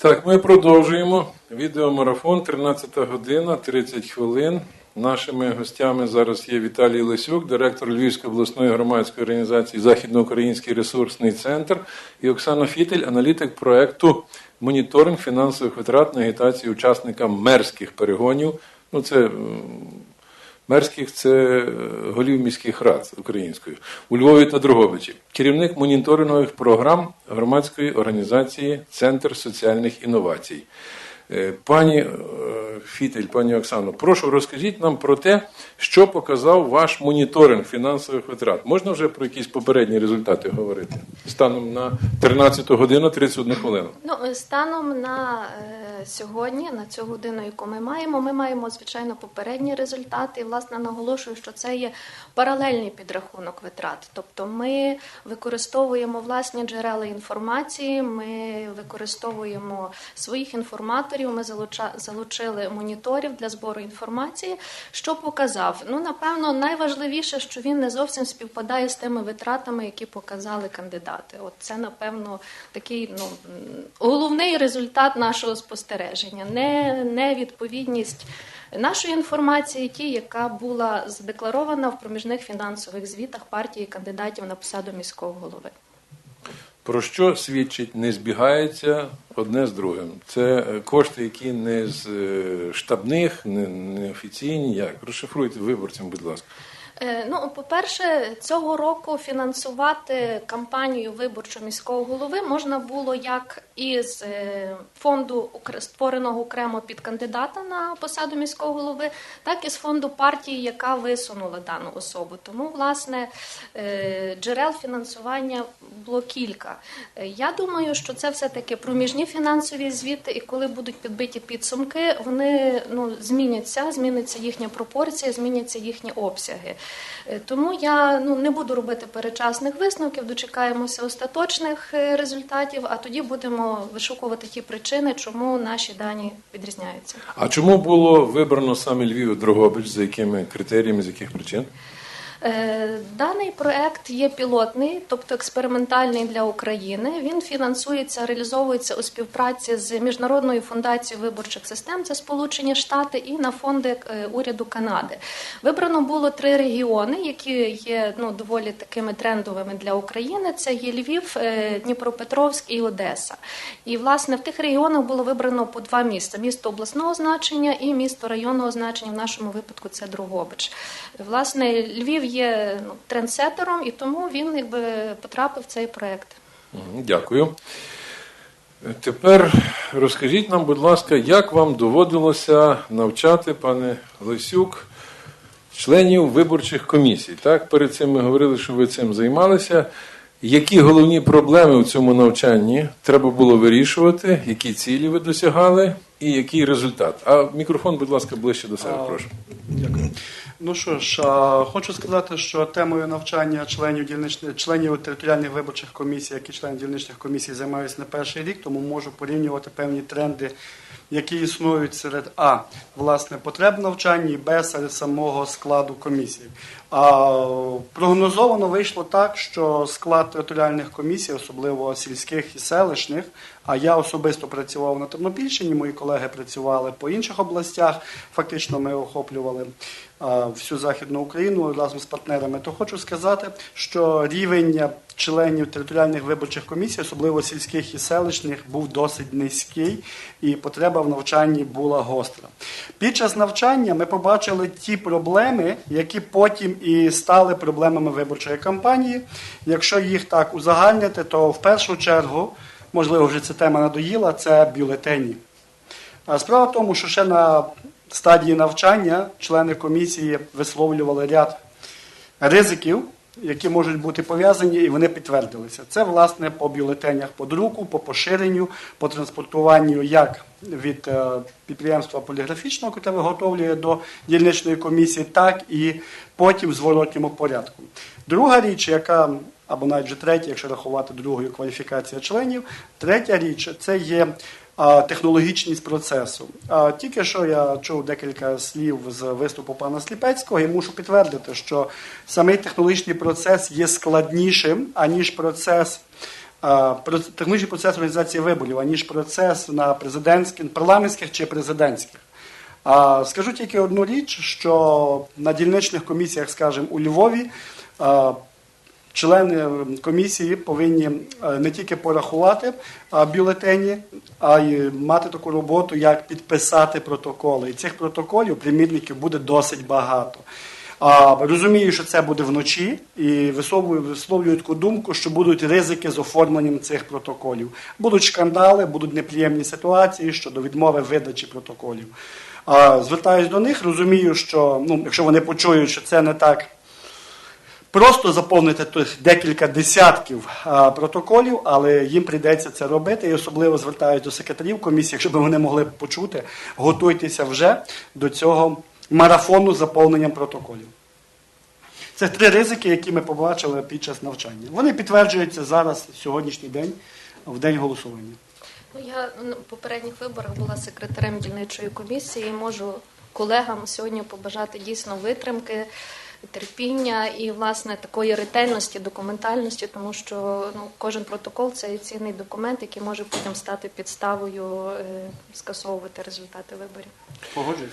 Так, ми продовжуємо. Відеомарафон 13 година, 30 хвилин. Нашими гостями зараз є Віталій Лисюк, директор Львівської обласної громадської організації Західноукраїнський ресурсний центр, і Оксана Фітель, аналітик проекту Моніторинг фінансових витрат на агітацію учасникам мерських перегонів. Ну, це мерських це е, голів міських рад українською у Львові та Дрогобичі. Керівник моніторингових програм громадської організації Центр соціальних інновацій. Е, Пані е, Фітель, пані Оксано, прошу розкажіть нам про те, що показав ваш моніторинг фінансових витрат. Можна вже про якісь попередні результати говорити станом на 13 годину 31 хвилину. Ну, е, станом на е, сьогодні, на цю годину, яку ми маємо, ми маємо звичайно попередні результати. І власне наголошую, що це є паралельний підрахунок витрат. Тобто, ми використовуємо власні джерела інформації, ми використовуємо своїх інформаторів. Ми залуча, залучили моніторів для збору інформації. Що показав? Ну, напевно, найважливіше, що він не зовсім співпадає з тими витратами, які показали кандидати. От це, напевно, такий ну, головний результат нашого спостереження. Не, невідповідність нашої інформації, ті, яка була задекларована в проміжних фінансових звітах партії кандидатів на посаду міського голови. Про що свідчить не збігається одне з другим? Це е, кошти, які не з е, штабних, не, не офіційні. Як розшифруйте виборцям, будь ласка. Е, Ну, по-перше, цього року фінансувати кампанію виборчого міського голови можна було як із е, фонду створеного окремо під кандидата на посаду міського голови, так і з фонду партії, яка висунула дану особу. Тому, власне, е, джерел фінансування було кілька. Я думаю, що це все-таки проміжні фінансові звіти, і коли будуть підбиті підсумки, вони ну, зміняться, зміниться їхня пропорція, зміняться їхні обсяги. Е, Тому я ну, не буду робити перечасних висновків, дочекаємося остаточних е, результатів, а тоді будемо вишукувати ті причини, чому наші дані відрізняються. А чому було вибрано саме Львів і? За якими критеріями, з яких причин? Е, Даний проект є пілотний, тобто експериментальний для України. Він фінансується, реалізовується у співпраці з міжнародною фундацією виборчих систем, це Сполучені Штати, і на фонди е, уряду Канади. Вибрано було три регіони, які є ну доволі такими трендовими для України. Це є Львів, е, Дніпропетровськ і Одеса. І власне в тих регіонах було вибрано по два міста: місто обласного значення і місто районного значення. В нашому випадку це Дрогобич. Власне, Львів є ну, трендсетером, і тому він якби потрапив в цей проект. Дякую. Е, Тепер розкажіть нам, будь ласка, як вам доводилося навчати, пане Лисюк, членів виборчих комісій? Так, перед цим ми говорили, що ви цим займалися. Які головні проблеми у цьому навчанні треба було вирішувати, які цілі ви досягали і який результат? А мікрофон, будь ласка, ближче до себе, прошу. Дякую. Ну що ж, хочу сказати, що темою навчання членів дільничних членів територіальних виборчих комісій, які члени дільничних комісій, займаюся не перший рік, тому можу порівнювати певні тренди, які існують серед а власне потреб навчання і б серед самого складу комісії. Прогнозовано вийшло так, що склад територіальних комісій, особливо сільських і селищних, а я особисто працював на Тернопільщині, мої колеги працювали по інших областях. Фактично, ми охоплювали всю Західну Україну разом з партнерами. То хочу сказати, що рівень членів територіальних виборчих комісій, особливо сільських і селищних, був досить низький, і потреба в навчанні була гостра. Під час навчання ми побачили ті проблеми, які потім і стали проблемами виборчої кампанії. Якщо їх так узагальнити, то в першу чергу, можливо, вже ця тема надоїла, це бюлетені. А Справа в тому, що ще на стадії навчання члени комісії висловлювали ряд ризиків, які можуть бути пов'язані, і вони підтвердилися. Це, власне, по бюлетенях по друку, по поширенню, по транспортуванню як від е, підприємства поліграфічного, яке виготовлює до дільничної комісії, так і потім в зворотньому порядку. Друга річ, яка або навіть вже третя, якщо рахувати другою кваліфікація членів, третя річ це є технологічність процесу. Тільки що я чув декілька слів з виступу пана Сліпецького і мушу підтвердити, що самий технологічний процес є складнішим, аніж процес технічний процес організації виборів, аніж процес на президентських, парламентських чи президентських. Скажу тільки одну річ, що на дільничних комісіях, скажімо, у Львові. Члени комісії повинні е, не тільки порахувати бюлетені, а й мати таку роботу, як підписати протоколи. І цих протоколів примірників буде досить багато. А, розумію, що це буде вночі, і висловлюю таку думку, що будуть ризики з оформленням цих протоколів. Будуть шкандали, будуть неприємні ситуації щодо відмови видачі протоколів. А, звертаюсь до них, розумію, що ну, якщо вони почують, що це не так просто заповнити декілька десятків протоколів, але їм прийдеться це робити. І особливо звертаюся до секретарів комісії, щоб вони могли почути, готуйтеся вже до цього марафону заповненням протоколів. Це три ризики, які ми побачили під час навчання. Вони підтверджуються зараз, сьогоднішній день, в день голосування. Ну, я на попередніх виборах була секретарем дільничої комісії і можу колегам сьогодні побажати дійсно витримки, терпіння і власне такої ретельності, документальності, тому що ну, кожен протокол це цінний документ, який може потім стати підставою е, скасовувати результати виборів. Погоджуюсь.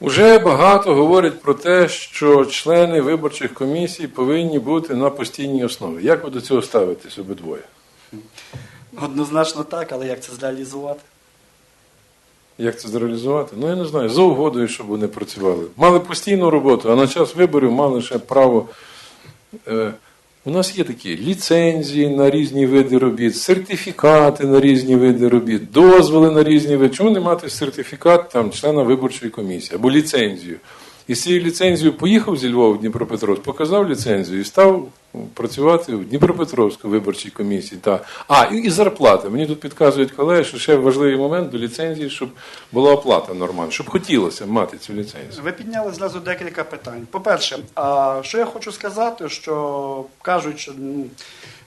Уже багато говорять про те, що члени виборчих комісій повинні бути на постійній основі. Як ви до цього ставитесь обидвоє? Однозначно так, але як це зреалізувати? Як це зреалізувати? Ну я не знаю. За угодою, щоб вони працювали. Мали постійну роботу, а на час виборів мали ще право. Е, у нас є такі ліцензії на різні види робіт, сертифікати на різні види робіт, дозволи на різні види. Чому не мати сертифікат там, члена виборчої комісії або ліцензію? І з цією ліцензією поїхав зі Львова в Дніпропетровськ, показав ліцензію і став працювати в Дніпропетровській виборчій комісії. Та. А, і, і зарплата. Мені тут підказують колеги, що ще важливий момент до ліцензії, щоб була оплата нормальна, щоб хотілося мати цю ліцензію. Ви підняли зразу декілька питань. По-перше, а що я хочу сказати, що кажуть, що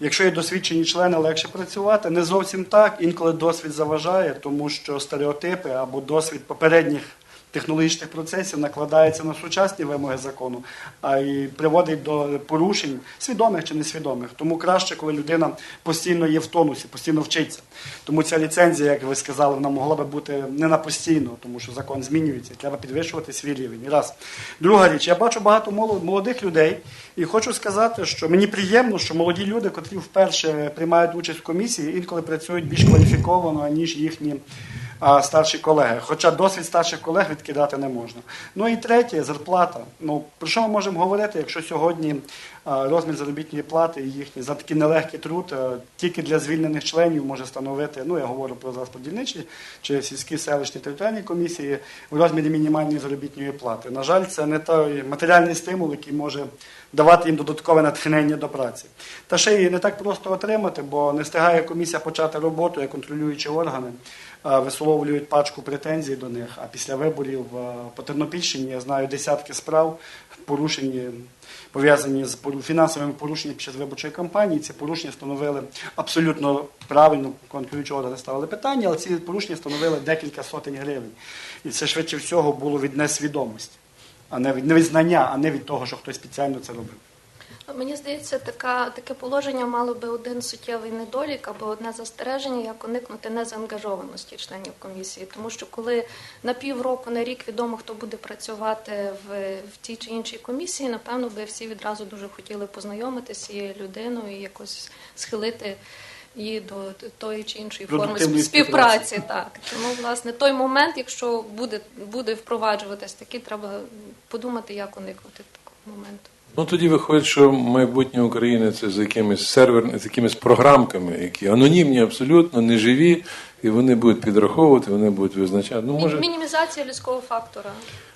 якщо є досвідчені члени, легше працювати. Не зовсім так. Інколи досвід заважає, тому що стереотипи або досвід попередніх технологічних процесів накладається на сучасні вимоги закону, а й приводить до порушень, свідомих чи несвідомих. Тому краще, коли людина постійно є в тонусі, постійно вчиться. Тому ця ліцензія, як ви сказали, вона могла би бути не на постійно, тому що закон змінюється, треба підвищувати свій рівень. Раз. Друга річ, я бачу багато молодих людей, і хочу сказати, що мені приємно, що молоді люди, котрі вперше приймають участь в комісії, інколи працюють більш кваліфіковано, ніж їхні старші колеги. Хоча досвід старших колег відкидати не можна. Ну і третє зарплата. Ну про що ми можемо говорити, якщо сьогодні розмір заробітної плати їхній за такий нелегкий труд тільки для звільнених членів може становити. Ну я говорю про зараз чи сільські селищні територіальні комісії в розмірі мінімальної заробітної плати. На жаль, це не той матеріальний стимул, який може давати їм додаткове натхнення до праці. Та ще її не так просто отримати, бо не встигає комісія почати роботу, як контролюючі органи висловлюють пачку претензій до них. А після виборів по Тернопільщині я знаю десятки справ порушені. Пов'язані з фінансовими порушеннями під час виборчої кампанії, ці порушення становили абсолютно правильно контролюючі органи ставили питання, але ці порушення становили декілька сотень гривень. І це швидше всього було від несвідомості, а не від невизнання, а не від того, що хтось спеціально це робив. Мені здається, така, таке положення мало би один суттєвий недолік або одне застереження, як уникнути незаангажованості членів комісії. Тому що коли на півроку, на рік відомо, хто буде працювати в, в тій чи іншій комісії, напевно, би всі відразу дуже хотіли познайомитися з цією людиною і якось схилити її до тої чи іншої форми Продуктивної співпраці. Так тому, власне, той момент, якщо буде, буде впроваджуватись такий, треба подумати, як уникнути такого моменту. Ну тоді виходить, що майбутнє України це з якимись серверними, з якимись програмками, які анонімні, абсолютно неживі, і вони будуть підраховувати, вони будуть визначати. Ну, може, Мінімізація людського фактора.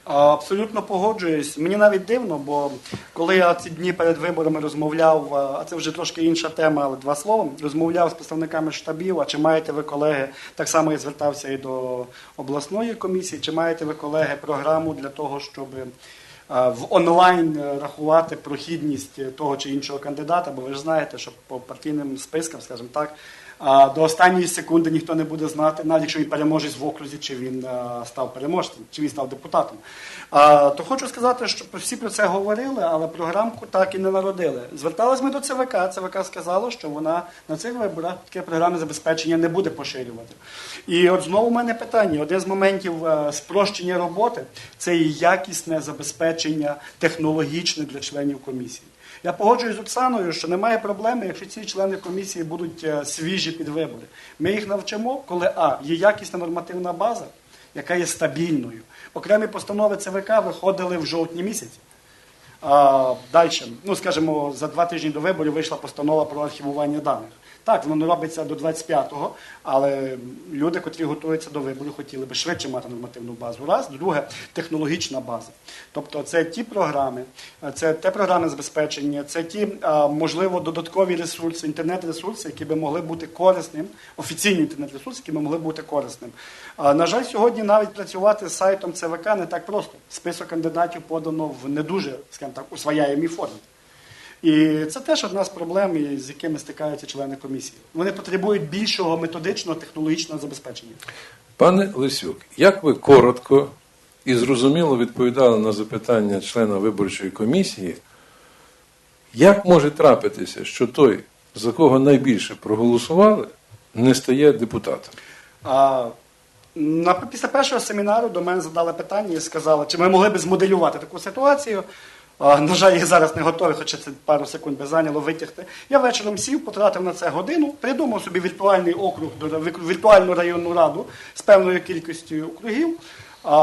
Абсолютно погоджуюсь. Мені навіть дивно, бо коли я ці дні перед виборами розмовляв, а це вже трошки інша тема, але два слова, розмовляв з представниками штабів, а чи маєте ви колеги, так само я звертався і до обласної комісії, чи маєте ви колеги програму для того, щоб в онлайн е, рахувати прохідність того чи іншого кандидата, бо ви ж знаєте, що по партійним спискам, скажімо так, до останньої секунди ніхто не буде знати, навіть якщо він переможець в окрузі, чи він став переможцем, чи він став депутатом. То хочу сказати, що всі про це говорили, але програмку так і не народили. Звертались ми до ЦВК. ЦВК сказало, що вона на цих виборах таке програми забезпечення не буде поширювати. І от знову в мене питання: один з моментів е, спрощення роботи це якісне забезпечення технологічне для членів комісії. Я погоджуюсь з Оксаною, що немає проблеми, якщо ці члени комісії будуть е, свіжі під вибори. Ми їх навчимо, коли а є якісна нормативна база, яка є стабільною. Окремі постанови ЦВК виходили в жовтні місяці. А, далі, ну скажімо, за два тижні до виборів вийшла постанова про архівування даних. Так, воно робиться до 25-го, але люди, котрі готуються до виборів, хотіли би швидше мати нормативну базу. Раз, друге, технологічна база. Тобто це ті програми, це те програмне забезпечення, це ті, можливо, додаткові ресурси, інтернет-ресурси, які би могли бути корисним, офіційні інтернет-ресурси, які би могли бути корисним. На жаль, сьогодні навіть працювати з сайтом ЦВК не так просто. Список кандидатів подано в не дуже, скажімо так, усвояємій формі. І це теж одна з проблем, з якими стикаються члени комісії. Вони потребують більшого методичного технологічного забезпечення. Пане Лисюк, як ви коротко і зрозуміло відповідали на запитання члена виборчої комісії, як може трапитися, що той, за кого найбільше проголосували, не стає депутатом? А, на, після першого семінару до мене задали питання і сказали, чи ми могли б змоделювати таку ситуацію. На жаль, я зараз не готовий, хоча це пару секунд би зайняло витягти. Я вечором сів, потратив на це годину, придумав собі віртуальний округ, віртуальну районну раду з певною кількістю округів,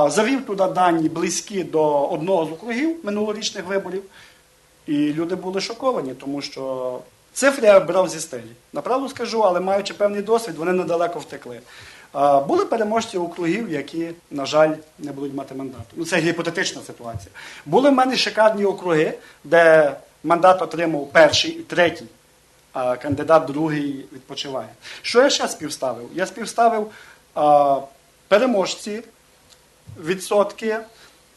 завів туди дані близькі до одного з округів минулорічних виборів. І люди були шоковані, тому що цифри я брав зі стелі. Направду скажу, але маючи певний досвід, вони недалеко втекли. Були переможці округів, які, на жаль, не будуть мати мандату. Ну, це гіпотетична ситуація. Були в мене шикарні округи, де мандат отримав перший і третій, а кандидат другий відпочиває. Що я ще співставив? Я співставив а, переможці, відсотки,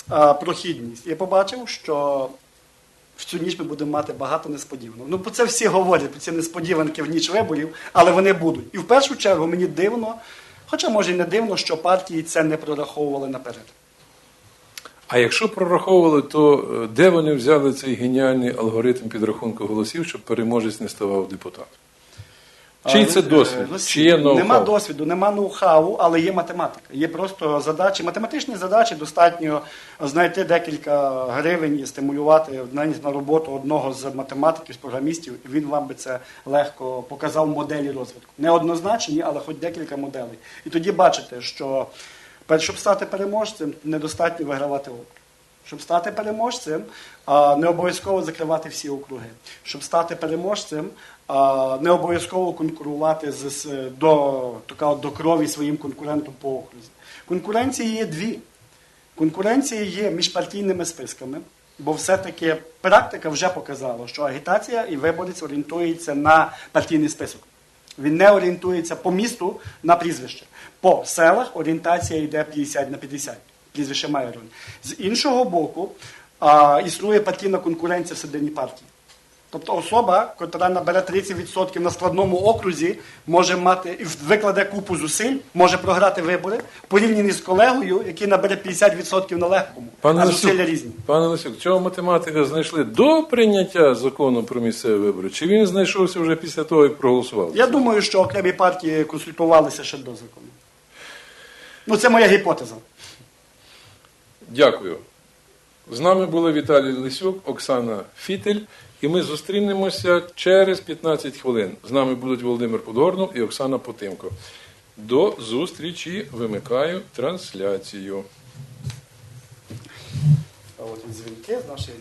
а, прохідність. Я побачив, що в цю ніч ми будемо мати багато несподіванок. Ну, про це всі говорять, про ці несподіванки в ніч виборів, але вони будуть. І в першу чергу мені дивно, хоча може і не дивно, що партії це не прораховували наперед. А якщо прораховували, то е, де вони взяли цей геніальний алгоритм підрахунку голосів, щоб переможець не ставав депутатом? Чий це досвід? е, ну, Чи є ноу-хау? Нема досвіду, нема ноу-хау, але є математика. Є просто задачі, математичні задачі достатньо знайти декілька гривень і стимулювати на роботу одного з математиків, з програмістів, і він вам би це легко показав моделі розвитку. Не однозначні, але хоч декілька моделей. І тоді бачите, що щоб стати переможцем, недостатньо вигравати округ. Щоб стати переможцем, не обов'язково закривати всі округи. Щоб стати переможцем, не обов'язково конкурувати з, до, така, до крові своїм конкурентом по окрузі. Конкуренції є дві. Конкуренція є між партійними списками, бо все-таки практика вже показала, що агітація і виборець орієнтується на партійний список. Він не орієнтується по місту на прізвище. По селах орієнтація йде 50 на 50. Прізвище роль. З іншого боку, а, існує партійна конкуренція всередині партії. Тобто особа, яка набере 30% на складному окрузі, може мати і викладе купу зусиль, може програти вибори, порівняні з колегою, який набере 50% на легкому. Пане а Лисюк, зусилля різні. пане Лисюк, цього математика знайшли до прийняття закону про місцеві вибори? Чи він знайшовся вже після того, як проголосували? Я думаю, що окремі партії консультувалися ще до закону. Ну, це моя гіпотеза. Дякую. З нами були Віталій Лисюк, Оксана Фітель, і ми зустрінемося через 15 хвилин. З нами будуть Володимир Подгорнов і Оксана Потимко. До зустрічі вимикаю трансляцію. А от дзвінки з нашої